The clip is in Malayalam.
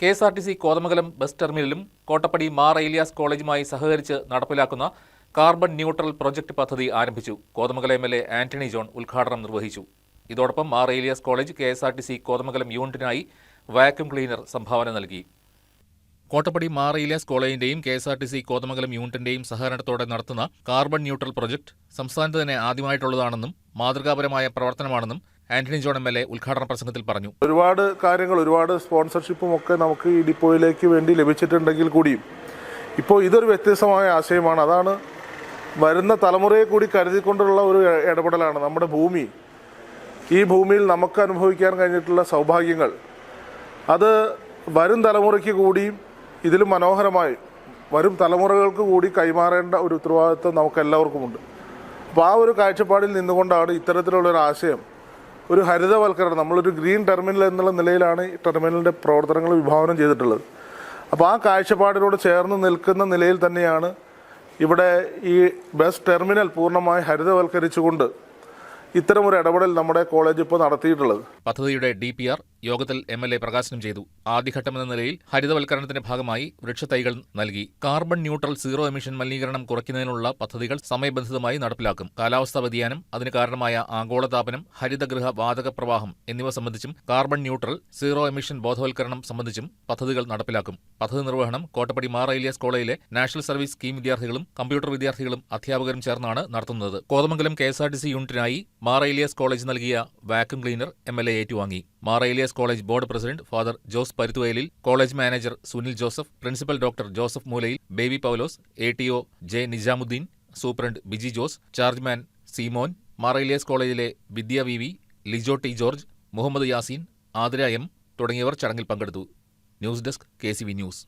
K S R T C Kothamangalam bus ടെർമിനലും കോട്ടപ്പടി മാർ ഏലിയാസ് കോളേജുമായി സഹകരിച്ച് നടപ്പിലാക്കുന്ന കാർബൺ ന്യൂട്രൽ പ്രൊജക്ട് പദ്ധതി ആരംഭിച്ചു. Kothamangalam M L A Antony John ഉദ്ഘാടനം നിർവഹിച്ചു. ഇതോടൊപ്പം Mar Elias college K S R T C Kothamangalam യൂണിറ്റിനായി vacuum cleaner സംഭാവന നൽകി. Kottappady Mar Elias കോളേജിന്റെയും K S R T C Kothamangalam യൂണിറ്റിന്റെയും സഹകരണത്തോടെ നടത്തുന്ന കാർബൺ ന്യൂട്രൽ പ്രൊജക്ട് സംസ്ഥാനത്ത് തന്നെ ആദ്യമായിട്ടുള്ളതാണെന്നും മാതൃകാപരമായ പ്രവർത്തനമാണെന്നും Antony John M L A ഉദ്ഘാടന പ്രസംഗത്തിൽ പറഞ്ഞു. ഒരുപാട് കാര്യങ്ങൾ ഒരുപാട് സ്പോൺസർഷിപ്പും ഒക്കെ നമുക്ക് ഈ ഡിപ്പോയിലേക്ക് വേണ്ടി ലഭിച്ചിട്ടുണ്ടെങ്കിൽ കൂടിയും ഇപ്പോൾ ഇതൊരു വ്യത്യസ്തമായ ആശയമാണ്. അതാണ് വരുന്ന തലമുറയെ കൂടി കരുതിക്കൊണ്ടുള്ള ഒരു ഇടപെടലാണ് നമ്മുടെ ഭൂമി. ഈ ഭൂമിയിൽ നമുക്ക് അനുഭവിക്കാൻ കഴിഞ്ഞിട്ടുള്ള സൗഭാഗ്യങ്ങൾ. അത് വരും തലമുറയ്ക്ക് കൂടിയും ഇതിലും മനോഹരമായി വരും തലമുറകൾക്ക് കൂടി കൈമാറേണ്ട ഒരു ഉത്തരവാദിത്വം നമുക്ക് എല്ലാവർക്കുമുണ്ട് അപ്പോൾ ആ ഒരു കാഴ്ചപ്പാടിൽ നിന്നുകൊണ്ടാണ് ഇത്തരത്തിലുള്ള ഒരു ആശയം ഒരു ഹരിതവൽക്കരണം നമ്മളൊരു ഗ്രീൻ ടെർമിനൽ എന്നുള്ള നിലയിലാണ് ഈ ടെർമിനലിന്റെ പ്രവർത്തനങ്ങൾ വിഭാവനം ചെയ്തിട്ടുള്ളത്. അപ്പോൾ ആ കാഴ്ചപ്പാടിനോട് ചേർന്ന് നിൽക്കുന്ന നിലയിൽ തന്നെയാണ് ഇവിടെ ഈ ബസ് ടെർമിനൽ പൂർണമായി ഹരിതവൽക്കരിച്ചുകൊണ്ട് ഇത്തരം ഒരു ഇടപെടൽ നമ്മുടെ കോളേജ് ഇപ്പോൾ നടത്തിയിട്ടുള്ളത്. പദ്ധതിയുടെ ഡി പി ആർ യോഗത്തിൽ എം എൽ എ പ്രകാശനം ചെയ്തു. ആദ്യഘട്ടമെന്ന നിലയിൽ ഹരിതവൽക്കരണത്തിന്റെ ഭാഗമായി വൃക്ഷത്തൈകൾ നൽകി. കാർബൺ ന്യൂട്രൽ സീറോ എമിഷൻ മലിനീകരണം കുറയ്ക്കുന്നതിനുള്ള പദ്ധതികൾ സമയബന്ധിതമായി നടപ്പിലാക്കും. കാലാവസ്ഥാ വ്യതിയാനം അതിന് കാരണമായ ആഗോളതാപനം ഹരിതഗൃഹ വാതക പ്രവാഹം എന്നിവ സംബന്ധിച്ചും കാർബൺ ന്യൂട്രൽ സീറോ എമിഷൻ ബോധവൽക്കരണം സംബന്ധിച്ചും പദ്ധതികൾ നടപ്പിലാക്കും. പദ്ധതി നിർവഹണം കോട്ടപ്പടി മാർ ഐലിയസ് കോളേജിലെ നാഷണൽ സർവീസ് സ്കീം വിദ്യാർത്ഥികളും കമ്പ്യൂട്ടർ വിദ്യാർത്ഥികളും അധ്യാപകരും ചേർന്നാണ് നടത്തുന്നത്. Kothamangalam K S R T C യൂണിറ്റിനായി Mar Elias college നൽകിയ vacuum cleaner M L A ഏറ്റുവാങ്ങി. Mar Elias college board president father Jose Paruthuvayalil college manager Sunil Joseph principal doctor Joseph Moolayil Baby Paulose A T O J Nizamuddin superintendent Biji Jose chargeman Seemon Mar Elias കോളേജിലെ Vidya V V Lijo T George Muhammad Yaseen Athira M തുടങ്ങിയവർ ചടങ്ങിൽ പങ്കെടുത്തു. News desk K news.